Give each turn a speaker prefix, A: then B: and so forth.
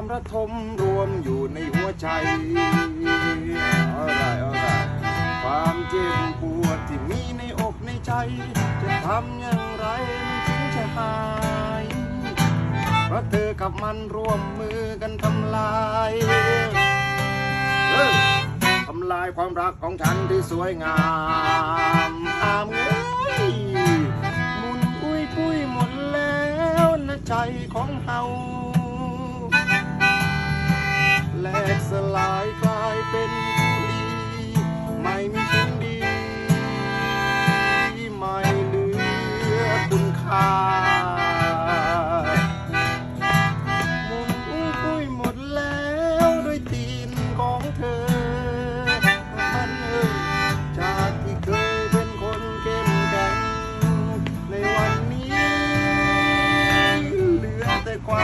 A: ความระทมรวมอยู่ในหัวใจอาได้เอาได้ความเจ็บปวดที่มีในอกในใจ จะทำอย่างไรมันถึงจะหาย เพราะเธอกับมันร่วมมือกันทำลายทำลายความรักของฉันที่สวยงามอามเอ้ยมุนปุ้ยปุ้ยหมดแล้วนะใจของเฮา Bye.